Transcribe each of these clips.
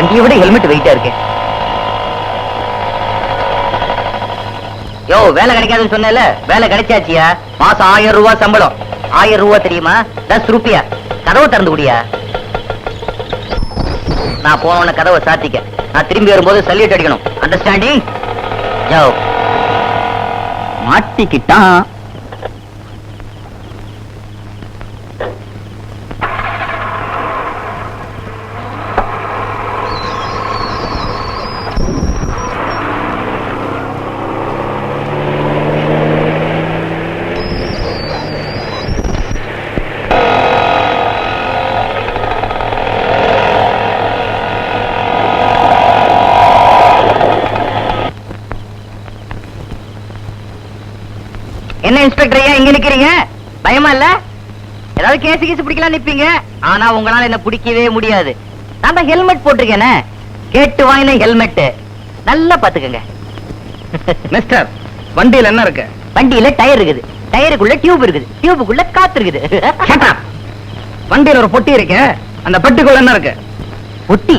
வண்டியை விட ஹெல்மெட் வெயிட்டா இருக்கு. யோ வேலை கிடைக்காதுன்னு சொன்னல வேலை கிடைச்சாச்சியா? மாசம் ஆயிரம் ரூபாய் சம்பளம். ஆயிரம் ரூபாய் தெரியுமா? தஸ் ரூபியா. கதவை திறந்து குடியா? நான் போன கதவை சாத்திக்க. நான் திரும்பி வரும்போது சல்யூட் அடிக்கணும். அண்டர்ஸ்டாண்டிங் யோ. மாட்டிக்கிட்டான் என்ன இன்ஸ்பெக்டர் ஐயா இங்க நிக்கிறீங்க? பயமா இல்ல? ஏதாவது கேஸ் கேஸ் பிடிக்கலாம் நிப்பீங்க? ஆனா உங்களால என்ன பிடிக்கவே முடியாது. நான் தான் ஹெல்மெட் போட்டிருக்கேனே? கேட்டு வாங்கின ஹெல்மெட் நல்லா பாத்துக்கங்க மிஸ்டர் வண்டியில என்ன இருக்கு? வண்டியில டயர் இருக்குது. டயருக்குள்ள டியூப் இருக்குது. டியூபுக்குள்ள காத்து இருக்குது. வண்டியில ஒரு பொட்டி இருக்கு. அந்த பெட்டிக்குள்ள என்ன இருக்கு? பொட்டி?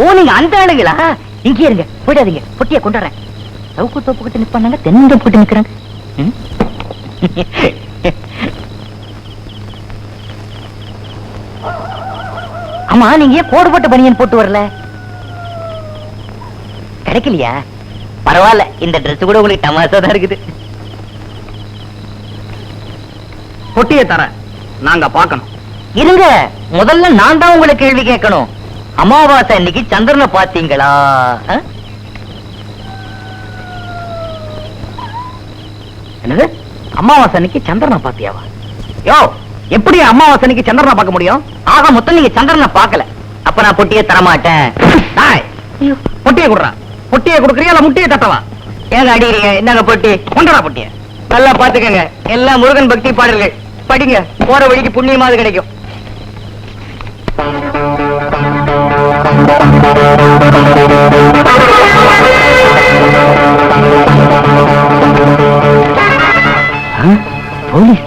ஓ நீங்க அந்த ஆளுங்களா? இங்கே இருங்க. போயிடாதீங்க. பொட்டியை கொண்டுறேன் சவுக்கு தோப்பு கிட்ட நிப்பாங்க தென்னம் கிட்ட நிக்கிறாங்க? ஆமா நீங்க ஏன் கோடு போட்ட பனியன் போட்டு வரல? கிடைக்கலையா? பரவாயில்ல இந்த Dress கூட உங்களுக்கு தமாசா தான் இருக்குது. பொட்டியை தரேன் நாங்க பார்க்கணும். இருங்க முதல்ல நான் தான் உங்களை கேள்வி கேட்கணும். அமாவாசை அன்னைக்கு சந்திரனை பாத்தீங்களா ஆ? என்னது? அமாவாசை அன்னைக்கு சந்திரனை பாத்தியாவா யோ எப்படி அமாவாசை அன்னைக்கு சந்திரனை பார்க்க முடியும்? ஆக மொத்தம் நீங்க சந்திரனை பார்க்கல. அப்ப நான் பொட்டியை தரமாட்டேன். டேய், பொட்டியை குடுறா. பொட்டியை கொடுக்குறியா இல்ல முட்டியை தட்டவா? ஏங்க அடிக்கிறீங்க? என்னங்க பொட்டி? கொண்டடா பொட்டியை. நல்லா பாத்துக்கங்க எல்லாம் முருகன் பக்தி பாடல்கள். படிங்க. போற வழிக்கு புண்ணியமாவது கிடைக்கும். போலீஸ்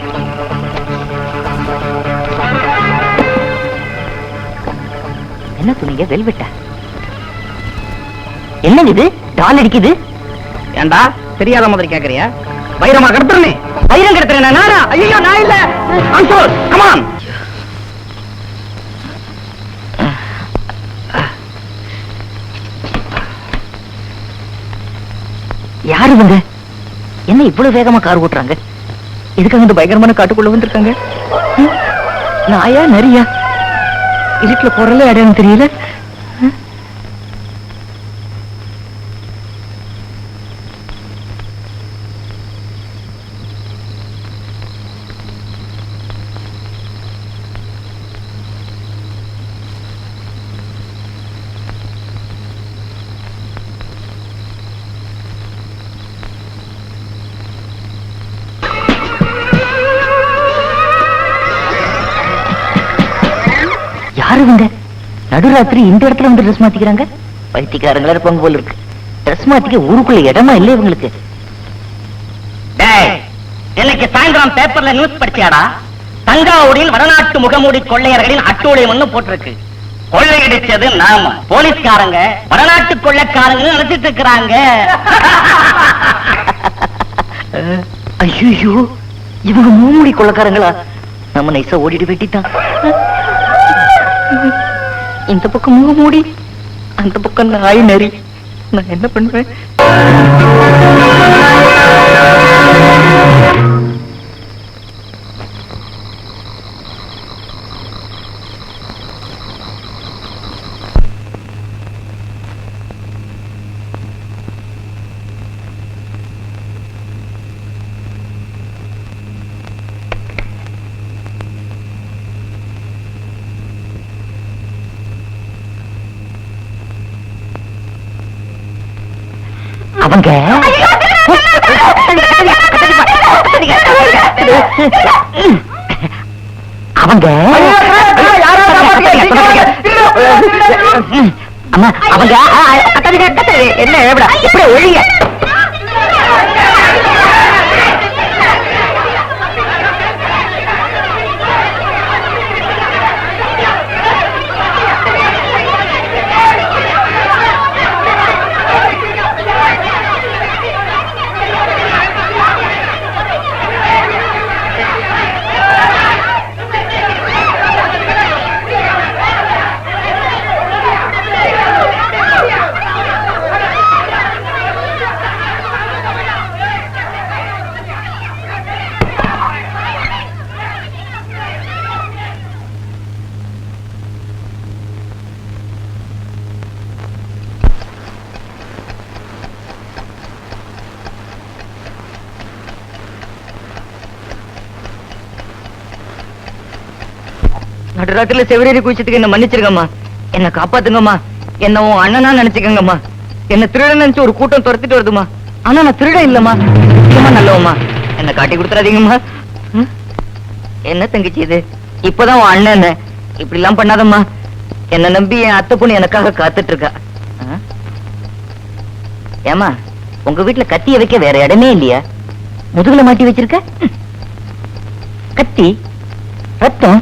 என்ன சொன்னீங்க வெல்வெட்டா? என்னங்க இது? டால் அடிக்குது? ஏண்டா தெரியாத மாதிரி கேக்குறியா? வைரமா கடத்துறனே? வைரம் கிடத்துறேன் நானா. ஐயோ நான் இல்ல. அன்சோல் கமான் யாரு இவங்க? என்ன இவ்வளவு வேகமா கார் ஓட்டுறாங்க? எதுக்காக இந்த பயங்கரமான காட்டுக்குள்ள வந்திருக்காங்க? நாயா நிறையா இருட்டுல குரலே அடையான்னு தெரியல. யாரு இவங்க நடுராத்திரி இந்த இடத்துல வந்து ட்ரெஸ் மாத்திக்கிறாங்க. பைத்தியக்காரங்களா இருப்பாங்க போல இருக்கு. ட்ரெஸ் மாத்திக்க ஊருக்குள்ள இடமா இல்ல இவங்களுக்கு? இன்னைக்கு சாயந்தரம் பேப்பர்ல நியூஸ் படிச்சியாடா? தஞ்சாவூரில் வடநாட்டு முகமூடி கொள்ளையர்களின் ஒண்ணு போட்டிருக்கு. கொள்ளையடிச்சது நாம. போலீஸ்காரங்க வடநாட்டு கொள்ளைக்காரங்க நினைச்சிட்டு இருக்கிறாங்க. ஐயோ இவங்க மூமுடி கொள்ளைக்காரங்களா? நம்ம நைசா ஓடிட்டு வெட்டிட்டான் இந்த பக்கம் முகமூடி அந்த பக்கம் நாய் நரி. நான் என்ன பண்றேன் அவங்க அவங்க அம்மா அவங்க. என்ன எப்படா எப்படி ஒழிய நடுராத்திரில செவரேறி குளிச்சதுக்கு என்ன மன்னிச்சிருக்கம்மா என்ன காப்பாத்துங்கம்மா. என்ன உன் அண்ணனா நினைச்சுக்கங்கம்மா. என்ன திருடன் நினைச்சு ஒரு கூட்டம் துரத்திட்டு வருதுமா ஆனா நான் திருட இல்லம்மா. நிச்சயமா நல்லவம்மா. என்ன காட்டி கொடுத்துறாதீங்கம்மா. என்ன தங்கச்சி இது? இப்பதான் உன் அண்ணன் இப்படி எல்லாம் பண்ணாதம்மா. என்ன நம்பி என் அத்தை பொண்ணு எனக்காக காத்துட்டு இருக்கா ஏமா உங்க வீட்டுல கத்திய வைக்க வேற இடமே இல்லையா? முதுகுல மாட்டி வச்சிருக்க? கத்தி ரத்தம்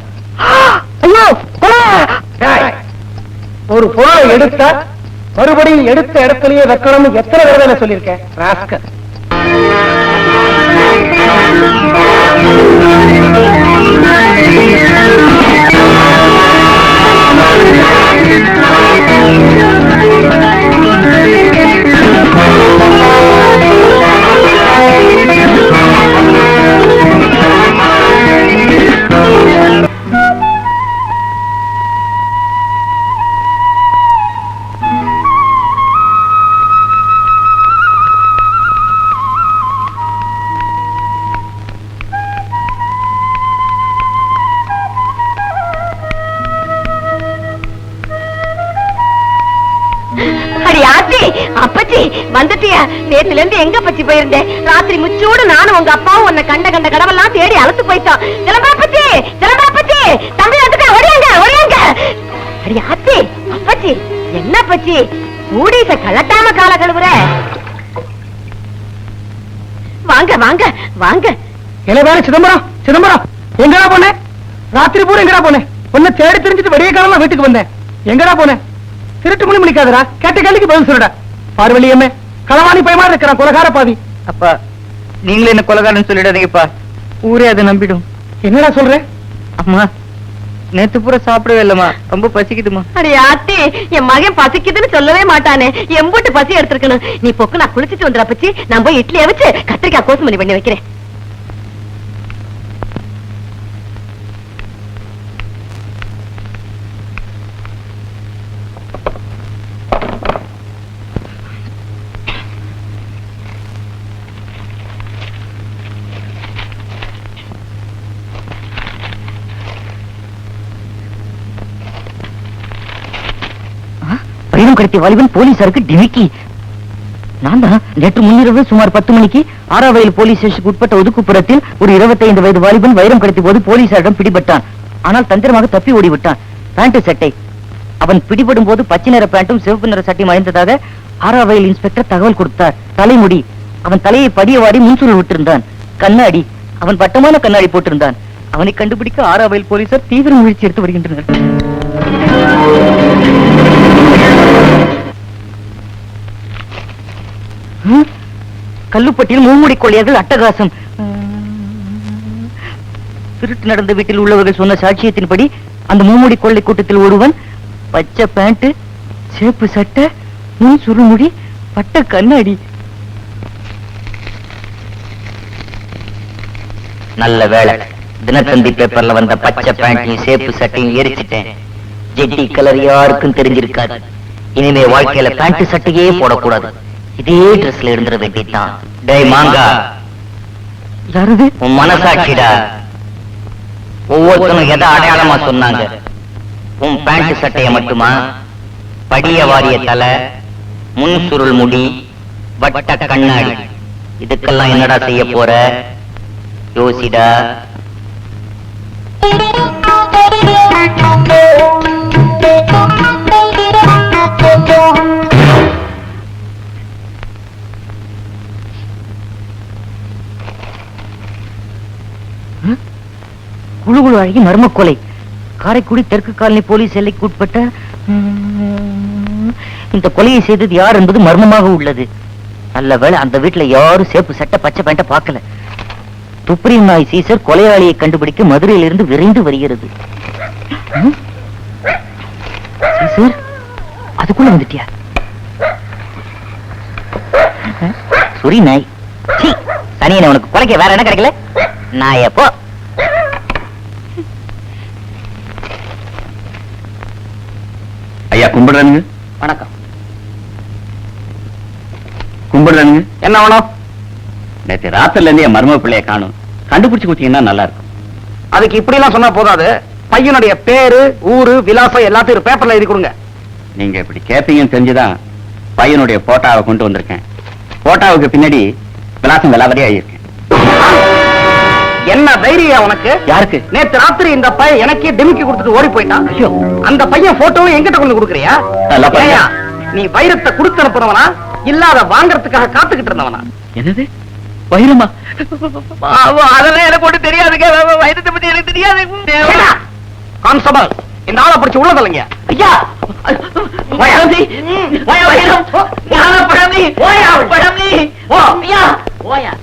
ஒரு பொருளை எடுத்தா மறுபடியும் எடுத்த இடத்துலயே வைக்கணும்னு எத்தனை தடவை நான் சொல்லியிருக்கேன் Thank you. ஐயா நேத்துல இருந்து எங்க பத்தி போயிருந்தேன் ராத்திரி முச்சோடு நானும் உங்க அப்பாவும் உன்னை கண்ட கண்ட கடவெல்லாம் தேடி அழுத்து போயிட்டோம். ஜலபாப்பச்சி பத்தி தம்பி வந்துட்டா ஒடியாங்க ஒடியாங்க அடி ஆத்தி அப்பச்சி என்ன பச்சி மூடிச கலட்டாம கால கழுவுற. வாங்க வாங்க வாங்க. என்ன வேலை சிதம்பரம் சிதம்பரம் எங்கடா போனேன் ராத்திரி பூரா எங்கடா போனேன் உன்னை தேடி தெரிஞ்சுட்டு வெடிய காலம் வீட்டுக்கு வந்தேன். எங்கடா போனேன் திருட்டு மணி முடிக்காதடா கேட்ட கேள்விக்கு பதில் சொல்லுடா. பார்வலியம்மே களவாணி பயமா இருக்கிறான் கொலகார பாவி. அப்பா நீங்களே என்ன கொலகாரன்னு சொல்லிடாதீங்கப்பா. ஊரே அதை நம்பிடும். என்னடா சொல்ற? அம்மா நேத்து பூரா சாப்பிடவே இல்லம்மா. ரொம்ப பசிக்குதுமா அடி ஆத்தி என் மகன் பசிக்குதுன்னு சொல்லவே மாட்டானே. எம்புட்டு பசி எடுத்திருக்கணும். நீ பொக்கு நான் குளிச்சிட்டு வந்துடுற பச்சி. நான் போய் இட்லியை வச்சு கத்திரிக்காய் கோசுமணி பண்ணி வைக்கிறேன். பயிரும் கடத்திய வாலிபன் போலீசாருக்கு டிமிக்கி நான் தான் நேற்று முன்னிரவு சுமார் பத்து மணிக்கு ஆறாவயில் போலீஸ் ஸ்டேஷனுக்கு உட்பட்ட ஒதுக்குப்புறத்தில் ஒரு 25 வயது வாலிபன் வைரம் கடத்திய போது போலீசாரிடம் பிடிபட்டான். ஆனால் தந்திரமாக தப்பி ஓடிவிட்டான். பேண்ட் சட்டை. அவன் பிடிபடும் போது பச்சை நிற பேண்டும் சிவப்பு நிற சட்டையும் அணிந்ததாக ஆறாவயில் இன்ஸ்பெக்டர் தகவல் கொடுத்தார். தலைமுடி. அவன் தலையை படியவாடி முன்சூழல் விட்டிருந்தான். கண்ணாடி. அவன் வட்டமான கண்ணாடி போட்டிருந்தான். அவனை கண்டுபிடிக்க ஆறாவயில் போலீசார் தீவிர முயற்சி எடுத்து வருகின்றனர். கல்லுப்பட்டியில் மூமுடி கொள்ளையர்கள் அட்டகாசம். திருட்டு நடந்த வீட்டில் உள்ளவர்கள் சொன்ன சாட்சியத்தின்படி அந்த மூமுடி கொள்ளை கூட்டத்தில் ஒருவன் பச்சை பேண்ட் சேப்பு சட்டை முன் சுருமுடி பட்ட கண்ணாடி. நல்ல வேலை தினத்தந்தி பேப்பர்ல வந்த பச்சை பேண்டையும் சேப்பு சட்டையும் எரிச்சிட்டேன். ஜெட்டி கலர் யாருக்கும் தெரிஞ்சிருக்காது. இனிமே வாழ்க்கையில பேண்ட் சட்டையே போடக்கூடாது. இதே ட்ரெஸ்ல இருந்துட வேண்டியதுதான் டேய் மாங்கா. யாரது? உன் மனசாட்சிடா. ஒவ்வொருத்தனும் எதை அடையாளமா சொன்னாங்க? உன் பேண்ட் சட்டைய மட்டுமா? படிய வாரிய தலை முன் சுருள் முடி வட்ட கண்ணாடி. இதுக்கெல்லாம் என்னடா செய்ய போற? யோசிடா. குழு குழு அழகி மர்ம கொலை. காரைக்குடி தெற்கு காலனி போலீஸ் எல்லைக்கு உட்பட்ட இந்த கொலையை செய்தது யார் என்பது மர்மமாக உள்ளது. நல்ல வேலை அந்த வீட்டுல யாரும் சேப்பு சட்டை பச்சை பேண்ட பார்க்கல. துப்ரீம் நாய் சீசர் கொலையாளியை கண்டுபிடிக்க மதுரையிலிருந்து விரைந்து வருகிறது. சீசர் அதுக்குள்ள வந்துட்டியா? சுரி நாய். சனியனை உனக்கு கொலைக்க வேற என்ன கிடைக்கல? நான் எப்போ கும்பிடுறானுங்க. வணக்கம். கும்பிடுறானுங்க. என்ன வேணும்? நேற்று ராத்திரில இருந்து என் மருமக பிள்ளைய காணும். கண்டுபிடிச்சு கொடுத்தீங்கன்னா நல்லா இருக்கும் அதுக்கு இப்படி எல்லாம் சொன்னா போதாது. பையனுடைய பேரு ஊரு விலாசம் எல்லாத்தையும் பேப்பர்ல எழுதி கொடுங்க. நீங்க இப்படி கேட்பீங்கன்னு தெரிஞ்சுதான் பையனுடைய போட்டோவை கொண்டு வந்திருக்கேன். போட்டோவுக்கு பின்னாடி விலாசம் விலாவரியா இருக்கேன் என்ன தைரியம் உனக்கு? யாருக்கு? நேத்து ராத்திரி இந்த பையன் எனக்கே டிமிக்கி கொடுத்துட்டு ஓடி போயிட்டான். ஐயோ. அந்த பையன் போட்டோவும் எங்கிட்ட கொண்டு கொடுக்குறியா? நீ வைரத்தை கொடுத்து அனுப்புனவனா? இல்லாத வாங்குறதுக்காக காத்துக்கிட்டு இருந்தவனா? என்னது? வைரமா? அதெல்லாம் எனக்கு ஒண்ணு தெரியாதுங்க. வைரத்தை பத்தி எனக்கு தெரியாது. கான்ஸ்டபிள் இந்த ஆளை பிடிச்சு உள்ள தள்ளுங்க. ஐயா! வயலந்தி வயலம் ஞானப்பழமி ஓயா! பழமி ஓ ஐயா! ஓயா.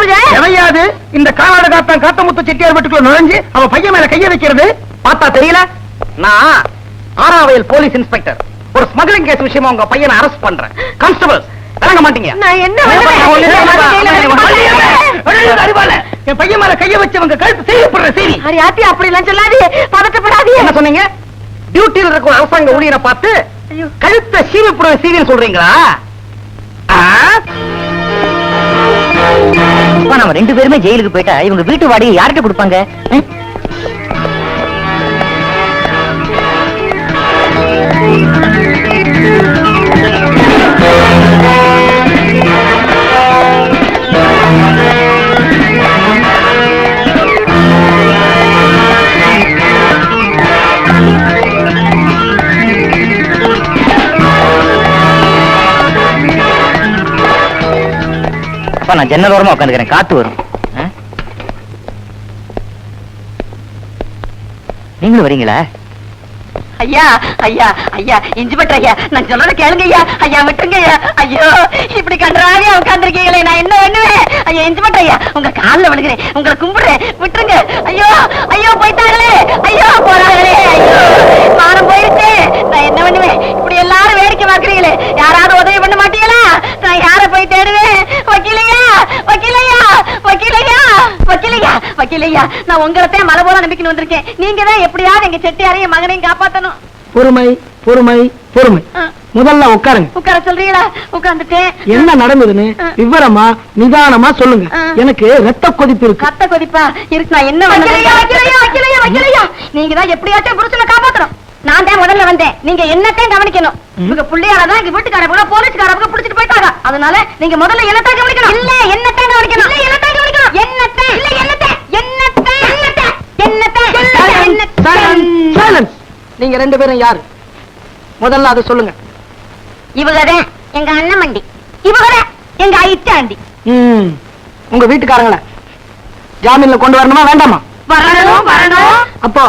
விழ எவையாது? இந்த காலாடு காத்தான் காத்தமுத்து செட்டியார் வீட்டுக்குள்ள நுழைஞ்சு அவ பையன் மேல கைய வைக்கிறது? பார்த்தா தெரியல? நான் ஆறாவையில் போலீஸ் இன்ஸ்பெக்டர். ஒரு ஸ்மக்லிங் கேஸ் விஷயமா உங்க பையனை அரெஸ்ட் பண்றேன். கான்ஸ்டபிள் இறங்க மாட்டீங்க. நான் என்ன என் பையன் மேல கைய வச்சவங்க கழுத்து செய்யப்படுற செய்தி ஆத்தி அப்படி எல்லாம் சொல்லாதீங்க பதட்டப்படாதீங்க என்ன சொன்னீங்க? டியூட்டியில் இருக்கிற அரசாங்க ஊழியரை பார்த்து. கழுத்தை சீவிப்புற சீவின்னு சொல்றீங்களா? நம்ம ரெண்டு பேருமே ஜெயிலுக்கு போயிட்டா இவங்க வீட்டு வாடகை யார்கிட்ட கொடுப்பாங்க? அப்பா நான் ஜன்னல் ஓரமா உட்காந்துக்கிறேன். காத்து வரும். நீங்களும் வரீங்களா? ஐயா ஐயா ஐயா இன்ஸ்பெக்டர் ஐயா நான் சொல்றத கேளுங்க ஐயா. ஐயா விட்டுருங்க ஐயா. ஐயோ இப்படி கன்றாவியா உட்கார்ந்துருக்கீங்களே நான் என்ன பண்ணுவேன்? ஐயா இன்ஸ்பெக்டர் ஐயா உங்க கால்ல விழுகிறேன். உங்களை கும்பிடுறேன். விட்டுருங்க. ஐயோ ஐயோ போயிட்டாங்களே. ஐயோ போறாங்களே. ஐயோ மானம் போயிருச்சு நான் என்ன பண்ணுவேன் இப்படி எல்லாரும் வேடிக்கை பார்க்கறீங்களே யாராவது உதவி பண்ண மாட்டீங்களா நான் யார போய் தேடுவேன் வக்கீலையா வக்கீலையா வக்கீலையா வக்கீலையா நான் உங்களைத்தான் மலை போல நம்பிக்கை வந்திருக்கேன். நீங்க தான் எப்படியாவது எங்க செட்டியாரையும் மகனையும் காப்பாத்தணும். பொறுமை பொறுமை பொறுமை. முதல்ல உட்காருங்க. உட்கார சொல்றீங்களா? உட்கார்ந்துட்டேன். என்ன நடந்ததுன்னு. விவரமா நிதானமா சொல்லுங்க. எனக்கு ரத்த கொதிப்பு இருக்கு. கத்த கொதிப்பா? இருக்கு நான் என்ன நீங்க தான் எப்படியாச்சும் புருஷனை காப்பாத்தணும். நான் தான் முதல்ல வந்தேன். நீங்க என்னத்தையும் கவனிக்கணும். உங்க பிள்ளையால தான் எங்க வீட்டுக்காரங்க போலீஸ்காரங்க புடிச்சிட்டு போயிட்டாங்க. அதனால நீங்க முதல்ல என்னத்தான் கவனிக்கணும். இல்ல என்னத்தான் கவனிக்கணும். இல்ல என்னத்தான் நீங்க ரெண்டு பேரும் யாரு? முதல்ல அதை சொல்லுங்க. இவகதான் எங்க அண்ணன் மண்டி இவகதான் எங்க ஐட்டாண்டி ம். உங்க வீட்டுக்காரங்கள. ஜாமீன்ல கொண்டு வரணுமா வேண்டாமா? வரணும் வரணும். அப்போ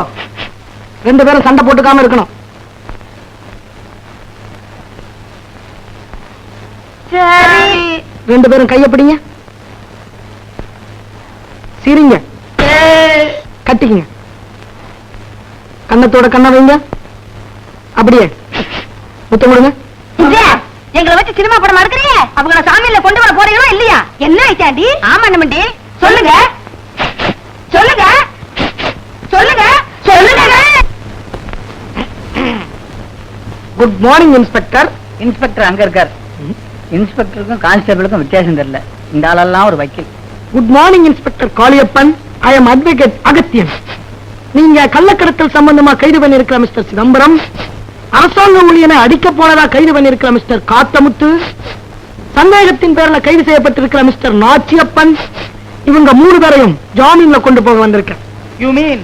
ரெண்டு பேரும் சண்டை போட்டுக்காம இருக்கணும். சரி. ரெண்டு பேரும் கைய பிடிங்க. சிரிங்க. கட்டிக்கங்க. கண்ணத்தோட கண்ணை வைங்க. அப்படியே. முத்தம் கொடுங்க. எங்களை வச்சு சினிமா படம் எடுக்கிறியே அவங்கள சாமியில கொண்டு வர போறீங்களா இல்லையா? என்ன ஐட்டாண்டி ஆமா அண்ணமண்டி சொல்லுங்க. சொல்லுங்க. சொல்லுங்க. சொல்லுங்க. குட் மார்னிங் இன்ஸ்பெக்டர் இன்ஸ்பெக்டர் அங்க இருக்கார். இன்ஸ்பெக்டருக்கும் கான்ஸ்டபிளுக்கும் வித்தியாசம் தெரியல. இந்த ஆளெல்லாம் ஒரு வக்கீல். Good morning inspector Kaliyappan. I am advocate Agathiyan நீங்க கள்ளக்கடத்தல் சம்பந்தமா கைது பண்ணிருக்கிற மிஸ்டர் சிதம்பரம்? அரசாங்க ஊழியனை அடிக்க போனதா கைது பண்ணிருக்கிற மிஸ்டர் காத்தமுத்து? சந்தேகத்தின் பேர்ல கைது செய்யப்பட்டிருக்கிற மிஸ்டர் நாச்சியப்பன்? இவங்க மூணு பேரையும் ஜாமீன்ல கொண்டு போக வந்திருக்கேன். யூ மீன்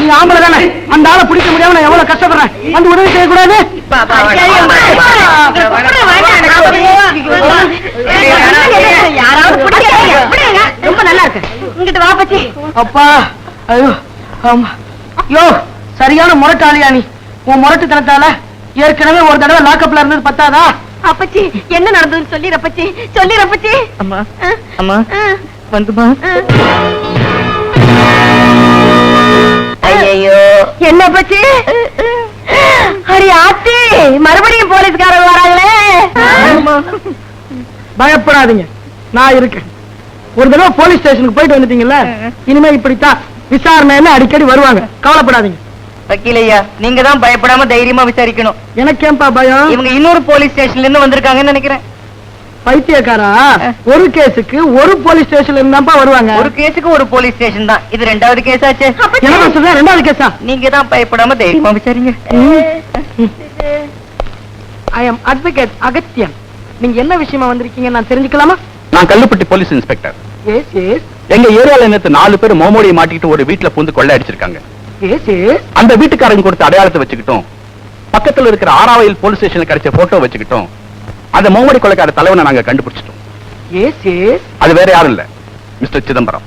நீ ஆம்பளை தானே? அந்த ஆளை பிடிக்க முடியாம நான் எவ்வளவு கஷ்டப்படுறேன்? வந்து உதவி செய்யக்கூடாது. ரொம்ப நல்லா இருக்கு இங்கிட்டு வா பச்சி அப்பா ஐயோ ஆமா. யோ சரியான முரட்டாளியா நீ. உன் முரட்டுத்தனத்தால ஏற்கனவே ஒரு தடவை லாக்கப்ல இருந்தது பத்தாதா? அப்பச்சி என்ன நடந்ததுன்னு சொல்லி அப்பச்சி சொல்லி அப்பச்சி அம்மா அம்மா வந்துமா. ஐயோ என்ன அப்பச்சி? அடி ஆத்தி மறுபடியும் போலீஸ்காரங்க வராங்களே. பயப்படாதீங்க. நான் இருக்கேன். ஒரு தடவை போலீஸ் ஸ்டேஷனுக்கு போயிட்டு வந்துட்டீங்கல்ல? இனிமே இப்படித்தான் விசாரணைன்னு அடிக்கடி வருவாங்க. கவலைப்படாதீங்க. வக்கீலையா நீங்க தான் பயப்படாம தைரியமா விசாரிக்கணும். எனக்கேன்பா பயம்? இவங்க இன்னொரு போலீஸ் ஸ்டேஷன்ல இருந்து வந்திருக்காங்கன்னு நினைக்கிறேன். பைத்தியக்காரா? ஒரு கேஸுக்கு ஒரு போலீஸ் ஸ்டேஷன்ல இருந்தாப்பா வருவாங்க. ஒரு கேஸுக்கு ஒரு போலீஸ் ஸ்டேஷன் தான். இது ரெண்டாவது கேஸ் ஆச்சு என்ன ரெண்டாவது கேஸா? நீங்க தான் பயப்படாம தைரியமா விசாரிங்க. I am advocate Agathiyan. நீங்க என்ன விஷயமா வந்திருக்கீங்க நான் தெரிஞ்சுக்கலாமா? நான் Kallupatti police inspector. Yes yes எங்க ஏரியால நேத்து நாலு பேர் மோமோடியை மாட்டிக்கிட்டு ஒரு வீட்டுல பூந்து கொள்ளை அடிச்சிருக்காங்க. எஸ் எஸ் அந்த வீட்டுக்காரங்க கொடுத்த அடையாளத்தை வச்சுக்கிட்டோம். பக்கத்துல இருக்கிற ஆறாவையில் போலீஸ் ஸ்டேஷன்ல கிடைச்ச போட்டோ வச்சுக்கிட்டோம். அந்த மோமோடி கொலைக்கார தலைவனை நாங்க கண்டுபிடிச்சிட்டோம். எஸ் எஸ் அது வேற யாரும் இல்ல. மிஸ்டர் சிதம்பரம்.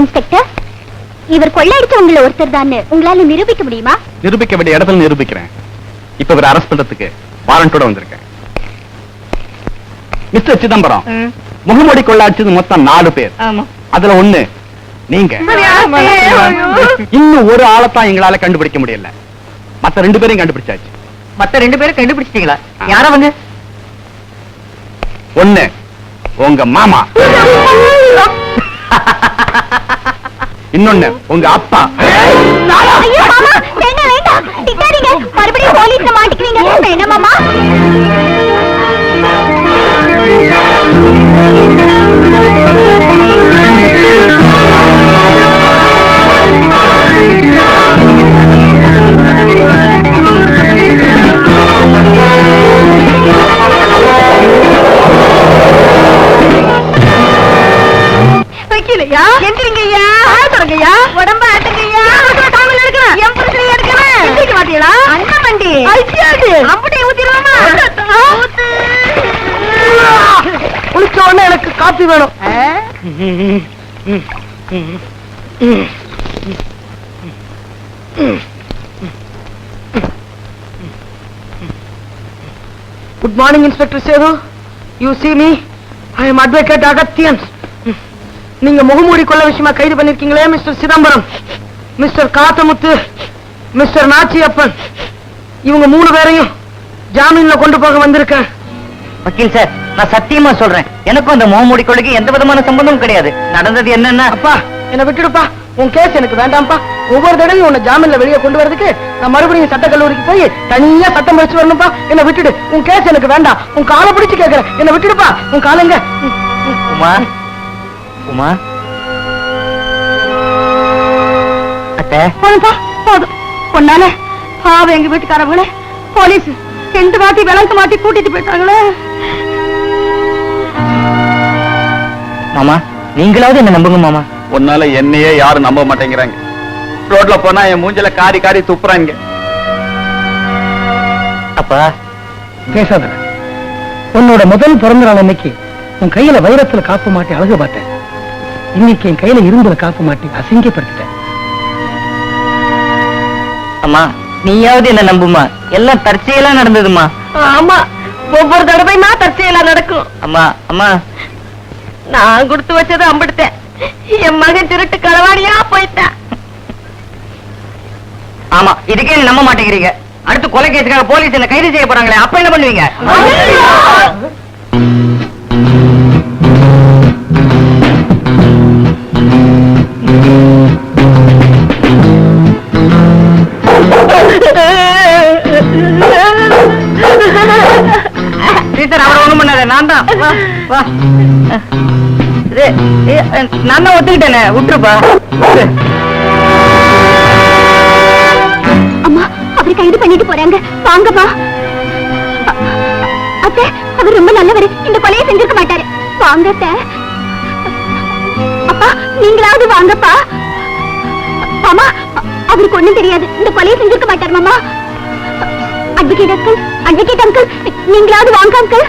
இன்ஸ்பெக்டர் இவர் கொள்ளையடிச்சவங்கள ஒருத்தர் தான். உங்களால நிரூபிக்க முடியுமா? நிரூபிக்க வேண்டிய இடத்துல நிரூபிக்கிறேன். இப்ப இவரை அரெஸ்ட் பண்றதுக்கு வாரண்டோட வந்திருக்கேன். மிஸ்டர் சிதம்பரம் முகமூடி கொள்ளாடிச்சது மொத்தம் நாலு பேர். அதுல ஒண்ணு நீங்க. இன்னும் ஒரு ஆளைத்தான் எங்களால கண்டுபிடிக்க முடியல. மத்த ரெண்டு பேரையும் கண்டுபிடிச்சாச்சு. மத்த ரெண்டு பேரும் கண்டுபிடிச்சிட்டீங்களா? யார வந்து? ஒண்ணு உங்க மாமா. இன்னொன்னு உங்க அப்பா. காப்பி வேணும். Good morning inspector Sethu you see me? I am advocate Agathiyan நீங்க முகமூடி கொள்ள விஷயமா கைது பண்ணிருக்கீங்களே Mr Chidambaram? Mr Kathamuthu Mr Nachiyappan இவங்க மூணு பேரையும் ஜாமீன்ல கொண்டு போக வந்திருக்கேன். வக்கீல் சார் நான் சத்தியமா சொல்றேன். எனக்கும் அந்த முகமூடி கொலைக்கு எந்த விதமான சம்பந்தமும் கிடையாது. நடந்தது என்னன்னா அப்பா என்ன விட்டுடுப்பா. உன் கேஸ் எனக்கு வேண்டாம்ப்பா. ஒவ்வொரு தடவையும் உன்னை ஜாமீன்ல வெளியே கொண்டு வரதுக்கு நான் மறுபடியும் சட்ட கல்லூரிக்கு போய் தனியா சட்டம் படிச்சு வரணும்ப்பா. என்ன விட்டுடு. உன் கேஸ் எனக்கு வேண்டாம். உன் காலை பிடிச்சு கேக்குறேன். என்ன விட்டுடுப்பா. உன் காலங்க உமா. உமா. அத்தை. போதும்பா போதும். பொண்ணால பாவம் எங்க வீட்டுக்காரவங்களே. போலீஸ் ரெண்டு வாட்டி விளக்கு மாட்டி கூட்டிட்டு போயிட்டாங்களே. மாமா நீங்களாவது என்ன நம்புங்க மாமா. உன்னால என்னையே யாரும் நம்ப மாட்டேங்கிறாங்க. ரோட்ல போனா என் மூஞ்சில காரி காரி துப்புறாங்க. அப்பா பேசாத உன்னோட முதல் பிறந்த நாள் அன்னைக்கு உன் கையில வைரத்துல காப்பு மாட்டி அழகு பார்த்தேன். இன்னைக்கு என் கையில இரும்புல காப்பு மாட்டி அசிங்கப்படுத்திட்டேன். அம்மா நீயாவது என்ன நம்புமா? எல்லாம் தற்செயலா நடந்ததுமா? ஆமா ஒவ்வொரு தடவையுமா தற்செயலா நடக்கும். அம்மா அம்மா. நான் கொடுத்து வச்சதை அம்பிடுத்தேன். என் மகன் திருட்டு களவாடியா போயிட்டேன். ஆமா இதுக்கே நம்ப மாட்டேங்கிறீங்க. அடுத்து கொலை கேஸுக்காக போலீஸ் என்ன கைது செய்ய போறாங்களே அப்ப என்ன பண்ணுவீங்க? வா. நான் ஒத்துக்கிட்டேனே விட்டுருப்பா. அம்மா அவர் கைது பண்ணிட்டு போறாங்க. வாங்கப்பா. அத்தை அவர் ரொம்ப நல்லவர். இந்த கொலையை செஞ்சிருக்க மாட்டாரு. வாங்க அப்பா நீங்களாவது வாங்கப்பா. அம்மா அவருக்கு ஒண்ணும் தெரியாது. இந்த கொலையை செஞ்சிருக்க மாட்டார் மாமா. அட்வொகேட் அங்கிள் அட்வொகேட் அங்கிள் நீங்களாவது வாங்க அங்கிள்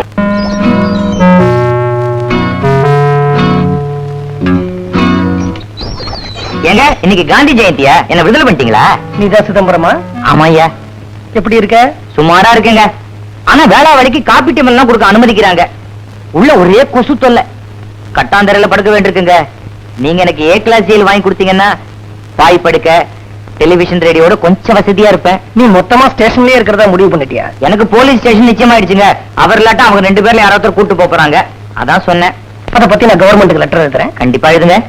இன்னைக்கு காந்தி ஜெயந்தியா? என்ன விடுதலை பண்ணிட்டீங்களா? நீதான் சிதம்பரமா? ஆமா ஐயா எப்படி இருக்க? சுமாரா இருக்குங்க. ஆனா வேளா வழிக்கு காப்பி டீம் எல்லாம் கொடுக்க அனுமதிக்கிறாங்க. உள்ள ஒரே கொசு தொல்லை. கட்டாந்தரையில படுக்க வேண்டியிருக்குங்க. நீங்க எனக்கு ஏ கிளாஸ் ஜெயில் வாங்கி கொடுத்தீங்கன்னா பாய் படுக்க டெலிவிஷன் ரேடியோட கொஞ்சம் வசதியா இருப்பேன். நீ மொத்தமா ஸ்டேஷன்லயே இருக்கிறதா முடிவு பண்ணிட்டியா? எனக்கு போலீஸ் ஸ்டேஷன் நிச்சயமாயிடுச்சுங்க. அவர் இல்லாட்டா அவங்க ரெண்டு பேர்ல யாராவது கூட்டு போறாங்க. அதான் சொன்னேன். அத பத்தி நான் கவர்மெண்ட்டுக்கு லெட்டர் எழுதுறேன். கண்டிப்பா எழுதுங்க.